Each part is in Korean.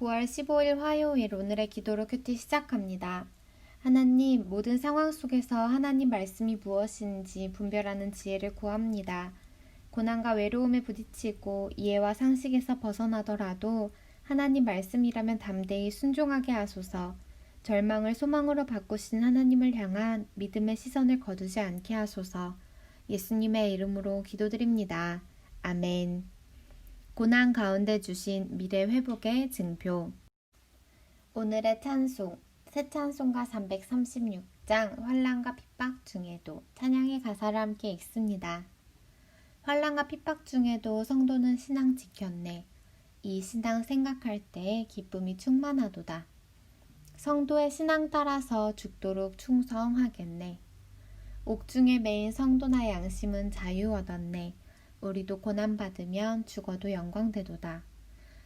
9월 15일 화요일 오늘의 기도로 큐티 시작합니다. 하나님, 모든 상황 속에서 하나님 말씀이 무엇인지 분별하는 지혜를 구합니다. 고난과 외로움에 부딪히고 이해와 상식에서 벗어나더라도 하나님 말씀이라면 담대히 순종하게 하소서. 절망을 소망으로 바꾸신 하나님을 향한 믿음의 시선을 거두지 않게 하소서. 예수님의 이름으로 기도드립니다. 아멘. 고난 가운데 주신 미래 회복의 증표. 오늘의 찬송, 새 찬송가 336장 환란과 핍박 중에도 찬양의 가사를 함께 읽습니다. 환란과 핍박 중에도 성도는 신앙 지켰네. 이 신앙 생각할 때 기쁨이 충만하도다. 성도의 신앙 따라서 죽도록 충성하겠네. 옥중에 매인 성도나 양심은 자유 얻었네. 우리도 고난받으면 죽어도 영광되도다.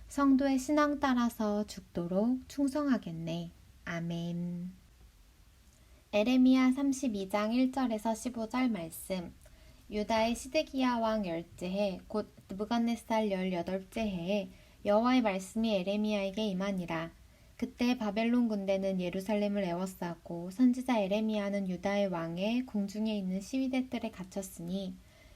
성도의 신앙 따라서 죽도록 충성하겠네. 아멘. 에레미야 32장 1절에서 15절 말씀. 유다의 시드기야 왕 열째 해 곧 느부갓네살 열여덟째 해에 여호와의 말씀이 에레미야에게 임하니라. 그때 바벨론 군대는 예루살렘을 에워싸고 선지자 에레미야는 유다의 왕의 궁중에 있는 시위대들에 갇혔으니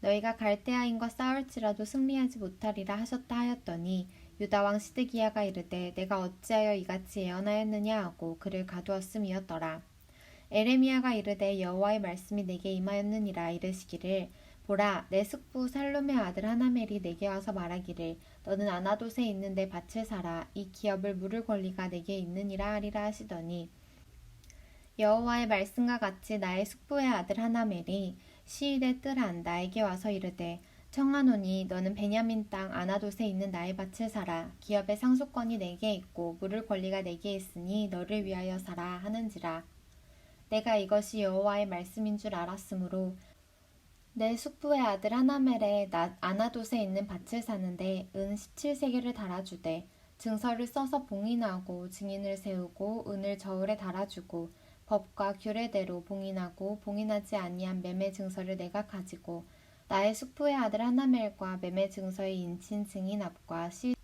너희가 갈대아인과 싸울지라도 승리하지 못하리라 하셨다 하였더니 유다 왕 시드기야가 이르되 내가 어찌하여 이같이 예언하였느냐 하고 그를 가두었음이었더라. 에레미야가 이르되 여호와의 말씀이 내게 임하였느니라 이르시기를 보라 내 숙부 살롬의 아들 하나멜이 내게 와서 말하기를 너는 아나돗에 있는 내 밭을 사라. 이 기업을 물을 권리가 내게 있느니라 하리라 하시더니 여호와의 말씀과 같이 나의 숙부의 아들 하나멜이 시위대 뜰안 나에게 와서 이르되 청하노니 너는 베냐민 땅 아나돗에 있는 나의 밭을 사라 기업의 상속권이 내게 있고 물을 권리가 내게 있으니 너를 위하여 사라 하는지라. 내가 이것이 여호와의 말씀인 줄 알았으므로 내 숙부의 아들 하나멜에 아나돗에 있는 밭을 사는데 은 17세계를 달아주되 증서를 써서 봉인하고 증인을 세우고 은을 저울에 달아주고 법과 규례대로 봉인하고 봉인하지 아니한 매매 증서를 내가 가지고 나의 숙부의 아들 하나멜과 매매 증서의 인친 증인 앞과 시,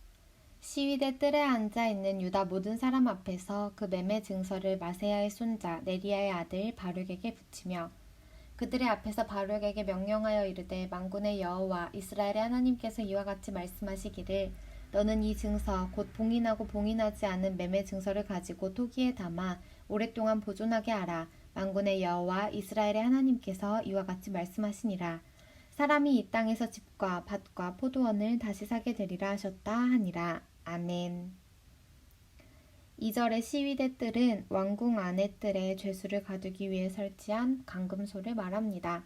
시위대 뜰에 앉아 있는 유다 모든 사람 앞에서 그 매매 증서를 마세야의 손자 네리야의 아들 바룩에게 붙이며 그들의 앞에서 바룩에게 명령하여 이르되 만군의 여호와 이스라엘의 하나님께서 이와 같이 말씀하시기를 너는 이 증서 곧 봉인하고 봉인하지 않은 매매 증서를 가지고 토기에 담아 오랫동안 보존하게 하라. 만군의 여호와 이스라엘의 하나님께서 이와 같이 말씀하시니라. 사람이 이 땅에서 집과 밭과 포도원을 다시 사게 되리라 하셨다 하니라. 아멘. 2절의 시위대 뜰은 왕궁 안의 뜰에 죄수를 가두기 위해 설치한 강금소를 말합니다.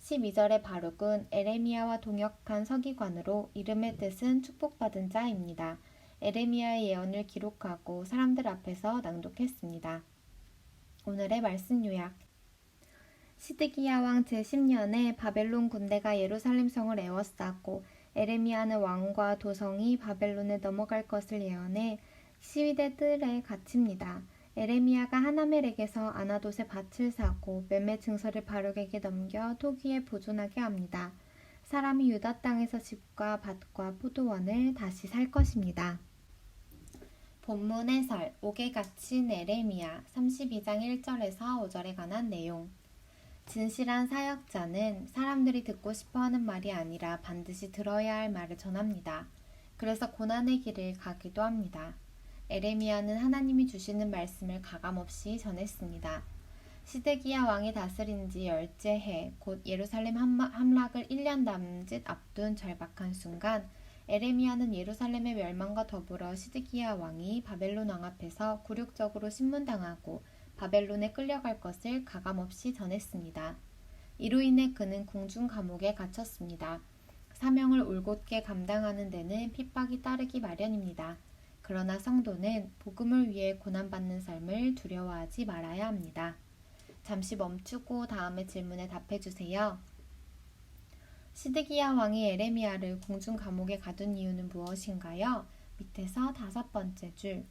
12절의 바룩은 에레미야와 동역한 서기관으로 이름의 뜻은 축복받은 자입니다. 에레미야의 예언을 기록하고 사람들 앞에서 낭독했습니다. 오늘의 말씀 요약 시드기야 왕 제10년에 바벨론 군대가 예루살렘 성을 에워싸고 에레미야는 왕과 도성이 바벨론에 넘어갈 것을 예언해 시위대 뜰에 갇힙니다. 에레미야가 하나멜에게서 아나돗의 밭을 사고 매매 증서를 바룩에게 넘겨 토기에 보존하게 합니다. 사람이 유다 땅에서 집과 밭과 포도원을 다시 살 것입니다. 본문 해설 옥에 갇힌 에레미야 32장 1절에서 5절에 관한 내용 진실한 사역자는 사람들이 듣고 싶어 하는 말이 아니라 반드시 들어야 할 말을 전합니다. 그래서 고난의 길을 가기도 합니다. 에레미야는 하나님이 주시는 말씀을 가감없이 전했습니다. 시드기야 왕이 다스린 지 열째 해, 곧 예루살렘 함락을 1년 남짓 앞둔 절박한 순간, 에레미야는 예루살렘의 멸망과 더불어 시드기야 왕이 바벨론 왕 앞에서 굴욕적으로 신문당하고 바벨론에 끌려갈 것을 가감없이 전했습니다. 이로 인해 그는 궁중 감옥에 갇혔습니다. 사명을 올곧게 감당하는 데는 핍박이 따르기 마련입니다. 그러나 성도는 복음을 위해 고난받는 삶을 두려워하지 말아야 합니다. 잠시 멈추고 다음의 질문에 답해 주세요. 시드기야 왕이 에레미야를 궁중 감옥에 가둔 이유는 무엇인가요? 밑에서 다섯 번째 줄.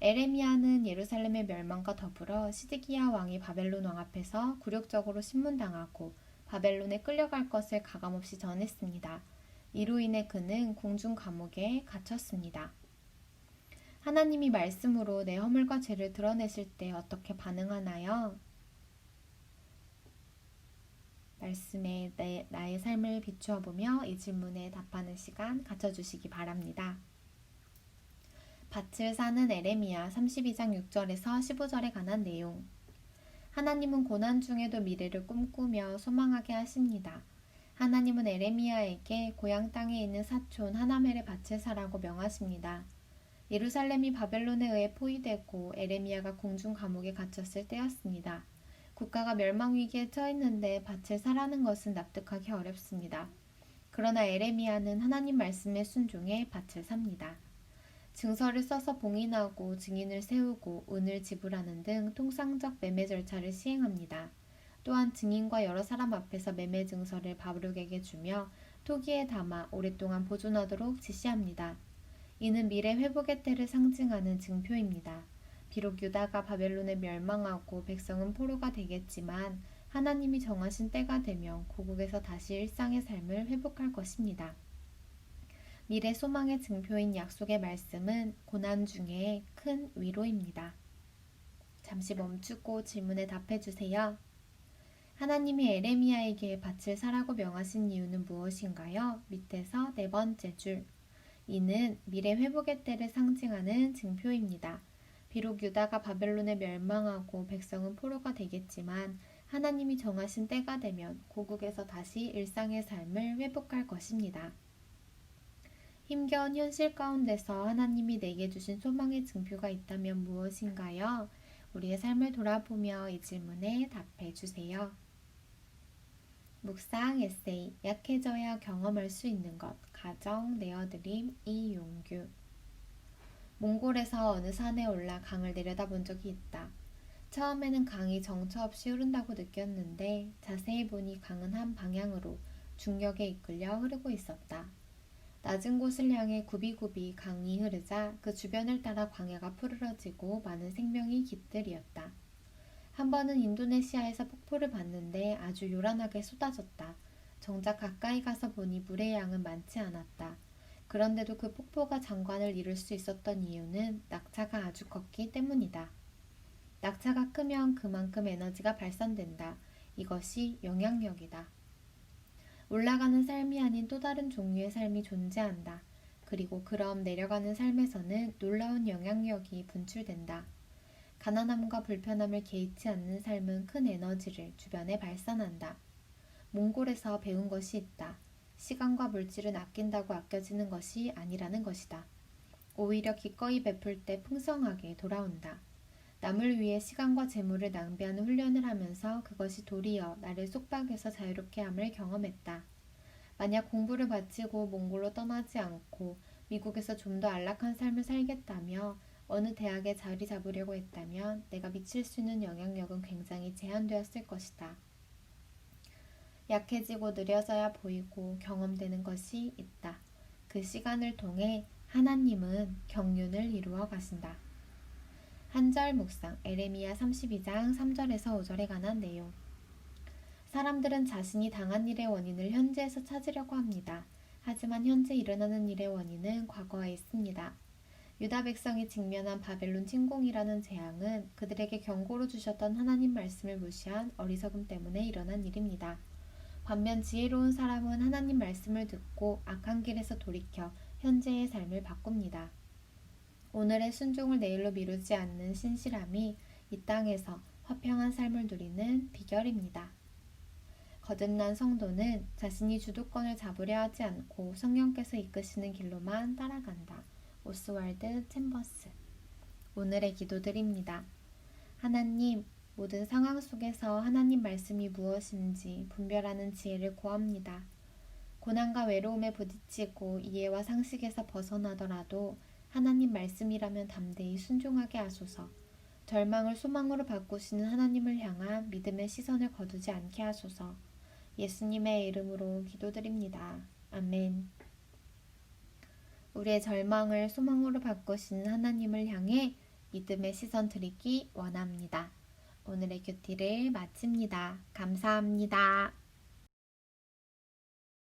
에레미야는 예루살렘의 멸망과 더불어 시드기야 왕이 바벨론 왕 앞에서 굴욕적으로 신문당하고 바벨론에 끌려갈 것을 가감없이 전했습니다. 이로 인해 그는 궁중 감옥에 갇혔습니다. 하나님이 말씀으로 내 허물과 죄를 드러내실 때 어떻게 반응하나요? 말씀에 내, 나의 삶을 비추어 보며 이 질문에 답하는 시간 가져주시기 바랍니다. 밭을 사는 에레미야 32장 6절에서 15절에 관한 내용. 하나님은 고난 중에도 미래를 꿈꾸며 소망하게 하십니다. 하나님은 에레미야에게 고향 땅에 있는 사촌 하나멜의 밭을 사라고 명하십니다. 예루살렘이 바벨론에 의해 포위되고 에레미야가 공중 감옥에 갇혔을 때였습니다. 국가가 멸망 위기에 처했는데 밭을 사라는 것은 납득하기 어렵습니다. 그러나 에레미야는 하나님 말씀에 순종해 밭을 삽니다. 증서를 써서 봉인하고 증인을 세우고 은을 지불하는 등 통상적 매매 절차를 시행합니다. 또한 증인과 여러 사람 앞에서 매매 증서를 바룩에게 주며 토기에 담아 오랫동안 보존하도록 지시합니다. 이는 미래 회복의 때를 상징하는 증표입니다. 비록 유다가 바벨론에 멸망하고 백성은 포로가 되겠지만 하나님이 정하신 때가 되면 고국에서 다시 일상의 삶을 회복할 것입니다. 미래 소망의 증표인 약속의 말씀은 고난 중에 큰 위로입니다. 잠시 멈추고 질문에 답해 주세요. 하나님이 에레미야에게 밭을 사라고 명하신 이유는 무엇인가요? 밑에서 네 번째 줄. 이는 미래 회복의 때를 상징하는 증표입니다. 비록 유다가 바벨론에 멸망하고 백성은 포로가 되겠지만 하나님이 정하신 때가 되면 고국에서 다시 일상의 삶을 회복할 것입니다. 힘겨운 현실 가운데서 하나님이 내게 주신 소망의 증표가 있다면 무엇인가요? 우리의 삶을 돌아보며 이 질문에 답해 주세요. 묵상 에세이 약해져야 경험할 수 있는 것 가정 내어드림 이용규 몽골에서 어느 산에 올라 강을 내려다본 적이 있다. 처음에는 강이 정처 없이 흐른다고 느꼈는데 자세히 보니 강은 한 방향으로 중력에 이끌려 흐르고 있었다. 낮은 곳을 향해 굽이굽이 강이 흐르자 그 주변을 따라 광야가 푸르러지고 많은 생명이 깃들이었다. 한 번은 인도네시아에서 폭포를 봤는데 아주 요란하게 쏟아졌다. 정작 가까이 가서 보니 물의 양은 많지 않았다. 그런데도 그 폭포가 장관을 이룰 수 있었던 이유는 낙차가 아주 컸기 때문이다. 낙차가 크면 그만큼 에너지가 발산된다. 이것이 영향력이다. 올라가는 삶이 아닌 또 다른 종류의 삶이 존재한다. 그리고 그럼 내려가는 삶에서는 놀라운 영향력이 분출된다. 가난함과 불편함을 개의치 않는 삶은 큰 에너지를 주변에 발산한다. 몽골에서 배운 것이 있다. 시간과 물질은 아낀다고 아껴지는 것이 아니라는 것이다. 오히려 기꺼이 베풀 때 풍성하게 돌아온다. 남을 위해 시간과 재물을 낭비하는 훈련을 하면서 그것이 도리어 나를 속박에서 자유롭게 함을 경험했다. 만약 공부를 마치고 몽골로 떠나지 않고 미국에서 좀 더 안락한 삶을 살겠다며 어느 대학에 자리 잡으려고 했다면 내가 미칠 수 있는 영향력은 굉장히 제한되었을 것이다. 약해지고 느려져야 보이고 경험되는 것이 있다. 그 시간을 통해 하나님은 경륜을 이루어 가신다. 한절 묵상 에레미야 32장 3절에서 5절에 관한 내용. 사람들은 자신이 당한 일의 원인을 현재에서 찾으려고 합니다. 하지만 현재 일어나는 일의 원인은 과거에 있습니다. 유다 백성이 직면한 바벨론 침공이라는 재앙은 그들에게 경고로 주셨던 하나님 말씀을 무시한 어리석음 때문에 일어난 일입니다. 반면 지혜로운 사람은 하나님 말씀을 듣고 악한 길에서 돌이켜 현재의 삶을 바꿉니다. 오늘의 순종을 내일로 미루지 않는 신실함이 이 땅에서 화평한 삶을 누리는 비결입니다. 거듭난 성도는 자신이 주도권을 잡으려 하지 않고 성령께서 이끄시는 길로만 따라간다. 오스왈드 챔버스 오늘의 기도드립니다. 하나님, 모든 상황 속에서 하나님 말씀이 무엇인지 분별하는 지혜를 구합니다. 고난과 외로움에 부딪히고 이해와 상식에서 벗어나더라도 하나님 말씀이라면 담대히 순종하게 하소서. 절망을 소망으로 바꾸시는 하나님을 향한 믿음의 시선을 거두지 않게 하소서. 예수님의 이름으로 기도드립니다. 아멘. 우리의 절망을 소망으로 바꾸시는 하나님을 향해 믿음의 시선 드리기 원합니다. 오늘의 큐티를 마칩니다. 감사합니다.